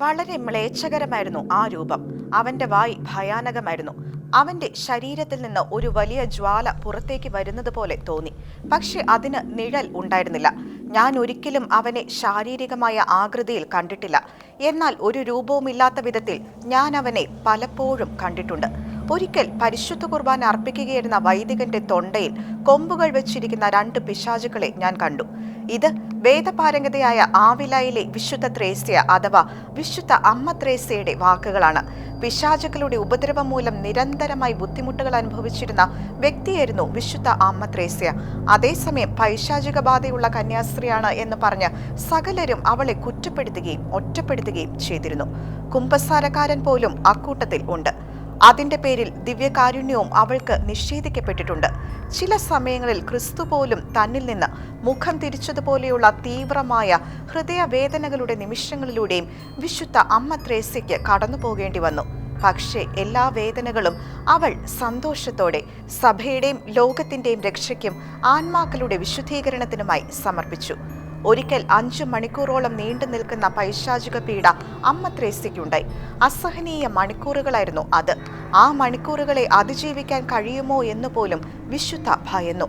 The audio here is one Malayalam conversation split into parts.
വളരെ മ്ലേച്ഛകരമായിരുന്നു ആ രൂപം. അവന്റെ വായി ഭയാനകമായിരുന്നു. അവന്റെ ശരീരത്തിൽ നിന്ന് ഒരു വലിയ ജ്വാല പുറത്തേക്ക് വരുന്നത് പോലെ തോന്നി. പക്ഷെ അതിന് നിഴൽ ഉണ്ടായിരുന്നില്ല. ഞാൻ ഒരിക്കലും അവനെ ശാരീരികമായ ആകൃതിയിൽ കണ്ടിട്ടില്ല. എന്നാൽ ഒരു രൂപവുമില്ലാത്ത വിധത്തിൽ ഞാൻ അവനെ പലപ്പോഴും കണ്ടിട്ടുണ്ട്. ഒരിക്കൽ പരിശുദ്ധ കുർബാന അർപ്പിക്കുകയായിരുന്ന വൈദികന്റെ തൊണ്ടയിൽ കൊമ്പുകൾ വെച്ചിരിക്കുന്ന രണ്ട് പിശാചുക്കളെ ഞാൻ കണ്ടു. ഇത് വേദപാരംഗതയായ ആവിലയിലെ വിശുദ്ധ ത്രേസ്യ അഥവാ വിശുദ്ധ അമ്മ ത്രേസ്യയുടെ വാക്കുകളാണ്. പിശാചുക്കളുടെ ഉപദ്രവം മൂലം നിരന്തരമായി ബുദ്ധിമുട്ടുകൾ അനുഭവിച്ചിരുന്ന വ്യക്തിയായിരുന്നു വിശുദ്ധ അമ്മ ത്രേസ്യ. അതേസമയം പൈശാചിക ബാധയുള്ള കന്യാസ്ത്രീയാണ് എന്ന് പറഞ്ഞ് സകലരും അവളെ കുറ്റപ്പെടുത്തുകയും ഒറ്റപ്പെടുത്തുകയും ചെയ്തിരുന്നു. കുമ്പസാരക്കാരൻ പോലും അക്കൂട്ടത്തിൽ ഉണ്ട്. അതിന്റെ പേരിൽ ദിവ്യകാരുണ്യവും അവൾക്ക് നിഷേധിക്കപ്പെട്ടിട്ടുണ്ട്. ചില സമയങ്ങളിൽ ക്രിസ്തു പോലും തന്നിൽ നിന്ന് മുഖം തിരിച്ചതുപോലെയുള്ള തീവ്രമായ ഹൃദയവേദനകളുടെ നിമിഷങ്ങളിലൂടെയും വിശുദ്ധ അമ്മ ത്രേസ്യയ്ക്ക് കടന്നു പോകേണ്ടി വന്നു. പക്ഷേ എല്ലാ വേദനകളും അവൾ സന്തോഷത്തോടെ സഭയുടെയും ലോകത്തിന്റെയും രക്ഷയ്ക്കും ആത്മാക്കളുടെ വിശുദ്ധീകരണത്തിനുമായി സമർപ്പിച്ചു. ഒരിക്കൽ അഞ്ചു മണിക്കൂറോളം നീണ്ടു നിൽക്കുന്ന പൈശാചിക പീഡ അമ്മ ത്രേസ്യയ്ക്കുണ്ടായി. അസഹനീയ മണിക്കൂറുകളായിരുന്നു അത്. ആ മണിക്കൂറുകളെ അതിജീവിക്കാൻ കഴിയുമോ എന്ന് പോലും വിശുദ്ധ ഭയന്നു.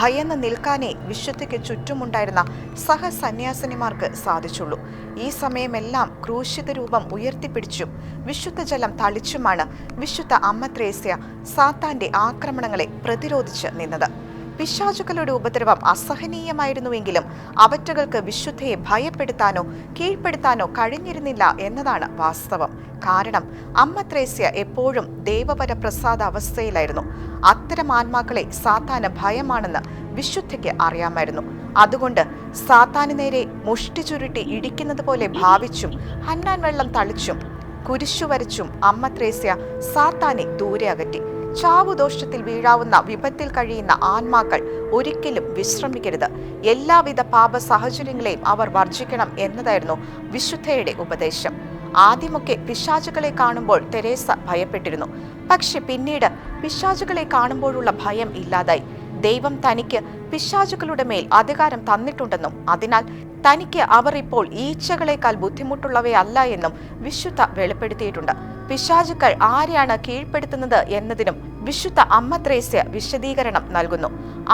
ഭയന്ന് നിൽക്കാനേ വിശുദ്ധയ്ക്ക് ചുറ്റുമുണ്ടായിരുന്ന സഹസന്യാസിനിമാർക്ക് സാധിച്ചുള്ളൂ. ഈ സമയമെല്ലാം ക്രൂശിത രൂപം ഉയർത്തിപ്പിടിച്ചും. വിശുദ്ധ ജലം തളിച്ചുമാണ് വിശുദ്ധ അമ്മ ത്രേസ്യ സാത്താന്റെ ആക്രമണങ്ങളെ പ്രതിരോധിച്ച് നിന്നത്. പിശാചുക്കളുടെ ഉപദ്രവം അസഹനീയമായിരുന്നുവെങ്കിലും അവറ്റകൾക്ക് വിശുദ്ധയെ ഭയപ്പെടുത്താനോ കീഴ്പ്പെടുത്താനോ കഴിഞ്ഞിരുന്നില്ല എന്നതാണ് വാസ്തവം. കാരണം അമ്മ ത്രേസ്യ എപ്പോഴും ദേവപര പ്രസാദ അവസ്ഥയിലായിരുന്നു. അത്തരം ആത്മാക്കളെ സാത്താന് ഭയമാണെന്ന് വിശുദ്ധയ്ക്ക് അറിയാമായിരുന്നു. അതുകൊണ്ട് സാത്താന് നേരെ മുഷ്ടി ചുരുട്ടി ഇടിക്കുന്നത് പോലെ ഭാവിച്ചും ഹന്നാൻ വെള്ളം തളിച്ചും കുരിശു വരച്ചും അമ്മ ത്രേസ്യ സാത്താനെ ദൂരെ അകറ്റി. ചാവുദോഷത്തിൽ വീഴാവുന്ന വിപത്തിൽ കഴിയുന്ന ആത്മാക്കൾ ഒരിക്കലും വിശ്രമിക്കരുത്. എല്ലാവിധ പാപ സാഹചര്യങ്ങളെയും അവർ വർജിക്കണം എന്നതായിരുന്നു വിശുദ്ധയുടെ ഉപദേശം. ആദ്യമൊക്കെ പിശാചുകളെ കാണുമ്പോൾ തെരേസ ഭയപ്പെട്ടിരുന്നു. പക്ഷെ പിന്നീട് പിശാചുകളെ കാണുമ്പോഴുള്ള ഭയം ഇല്ലാതായി. ദൈവം തനിക്ക് പിശാചുകളുടെ മേൽ അധികാരം തന്നിട്ടുണ്ടെന്നും അതിനാൽ തനിക്ക് അവർ ഇപ്പോൾ ഈച്ചകളെക്കാൾ ബുദ്ധിമുട്ടുള്ളവയല്ല എന്നും വിശുദ്ധ വെളിപ്പെടുത്തിയിട്ടുണ്ട്. പിശാചുക്കൾ ആരെയാണ് കീഴ്പ്പെടുത്തുന്നത് എന്നതിനും വിശുദ്ധ അമ്മ ത്രേസ്യ വിശദീകരണം നൽകുന്നു.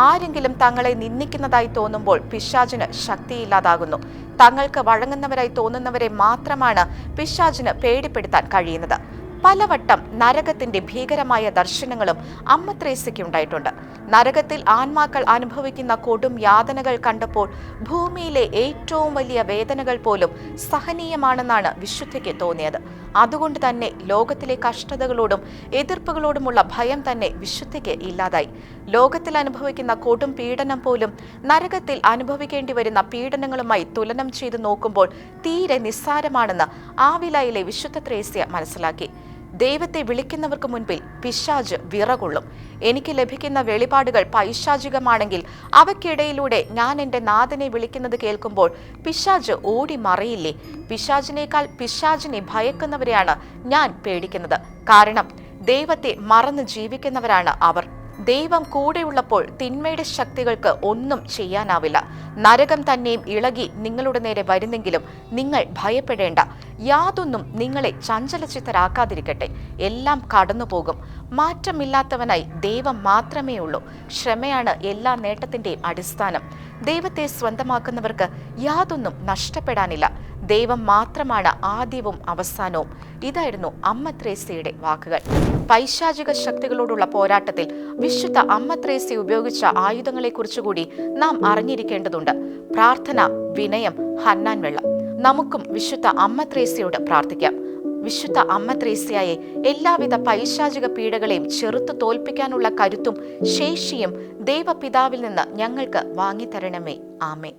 ആരെങ്കിലും തങ്ങളെ നിന്ദിക്കുന്നതായി തോന്നുമ്പോൾ പിശാചിന് ശക്തിയില്ലാതാകുന്നു. തങ്ങൾക്ക് വഴങ്ങുന്നവരായി തോന്നുന്നവരെ മാത്രമാണ് പിശാചിന് പേടിപ്പെടുത്താൻ കഴിയുന്നത്. പലവട്ടം നരകത്തിന്റെ ഭീകരമായ ദർശനങ്ങളും അമ്മ ത്രേസ്യയ്ക്ക് ഉണ്ടായിട്ടുണ്ട് നരകത്തിൽ ആത്മാക്കൾ അനുഭവിക്കുന്ന കൊടും യാതനകൾ കണ്ടപ്പോൾ ഭൂമിയിലെ ഏറ്റവും വലിയ വേദനകൾ പോലും സഹനീയമാണെന്നാണ് വിശുദ്ധയ്ക്ക് തോന്നിയത്. അതുകൊണ്ട് തന്നെ ലോകത്തിലെ കഷ്ടതകളോടും എതിർപ്പുകളോടുമുള്ള ഭയം തന്നെ വിശുദ്ധയ്ക്ക് ഇല്ലാതായി. ലോകത്തിൽ അനുഭവിക്കുന്ന കൊടും പീഡനം പോലും നരകത്തിൽ അനുഭവിക്കേണ്ടി വരുന്ന പീഡനങ്ങളുമായി തുലനം ചെയ്തു നോക്കുമ്പോൾ തീരെ നിസ്സാരമാണെന്ന് ആവിലയിലെ വിശുദ്ധ ത്രേസ്യ മനസ്സിലാക്കി. ദൈവത്തെ വിളിക്കുന്നവർക്ക് മുൻപിൽ പിശാജ് വിറകൊള്ളും. എനിക്ക് ലഭിക്കുന്ന വെളിപാടുകൾ പൈശാചികമാണെങ്കിൽ അവയ്ക്കിടയിലൂടെ ഞാൻ എന്റെ നാഥനെ വിളിക്കുന്നത് കേൾക്കുമ്പോൾ പിശാജ് ഓടി മറയില്ലേ? പിശാജിനേക്കാൾ പിശാജിനെ ഭയക്കുന്നവരെയാണ് ഞാൻ പേടിക്കുന്നത്. കാരണം ദൈവത്തെ മറന്ന് ജീവിക്കുന്നവരാണ് അവർ. ദൈവം കൂടെയുള്ളപ്പോൾ തിന്മയുടെ ശക്തികൾക്ക് ഒന്നും ചെയ്യാനാവില്ല. നരകം തന്നെയും ഇളകി നിങ്ങളുടെ നേരെ വരുന്നെങ്കിലും നിങ്ങൾ ഭയപ്പെടേണ്ട. യാതൊന്നും നിങ്ങളെ ചഞ്ചലചിത്തരാക്കാതിരിക്കട്ടെ. എല്ലാം കടന്നുപോകും. മാറ്റമില്ലാത്തവനായി ദൈവം മാത്രമേ ഉള്ളൂ ക്ഷമയാണ് എല്ലാ നേട്ടത്തിന്റെയും അടിസ്ഥാനം. ദൈവത്തെ സ്വന്തമാക്കുന്നവർക്ക് യാതൊന്നും നഷ്ടപ്പെടാനില്ല. ദൈവം മാത്രമാണ് ആദ്യവും അവസാനവും. ഇതായിരുന്നു അമ്മ ത്രേസ്യയുടെ വാക്കുകൾ. പൈശാചിക ശക്തികളോടുള്ള പോരാട്ടത്തിൽ വിശുദ്ധ അമ്മ ത്രേസ്യ ഉപയോഗിച്ച ആയുധങ്ങളെക്കുറിച്ചുകൂടി നാം അറിഞ്ഞിരിക്കേണ്ടതുണ്ട്. പ്രാർത്ഥന വിനയം ഹന്നാൻ വെള്ളം. നമുക്കും വിശുദ്ധ അമ്മ ത്രേസ്യയോട് പ്രാർത്ഥിക്കാം. വിശുദ്ധ അമ്മ ത്രേസ്യയെ എല്ലാവിധ പൈശാചിക പീഡകളെയും ചെറുത്തു തോൽപ്പിക്കാനുള്ള കരുത്തും ശേഷിയും ദൈവപിതാവിൽ നിന്ന് ഞങ്ങൾക്ക് വാങ്ങിത്തരണമേ. ആമേ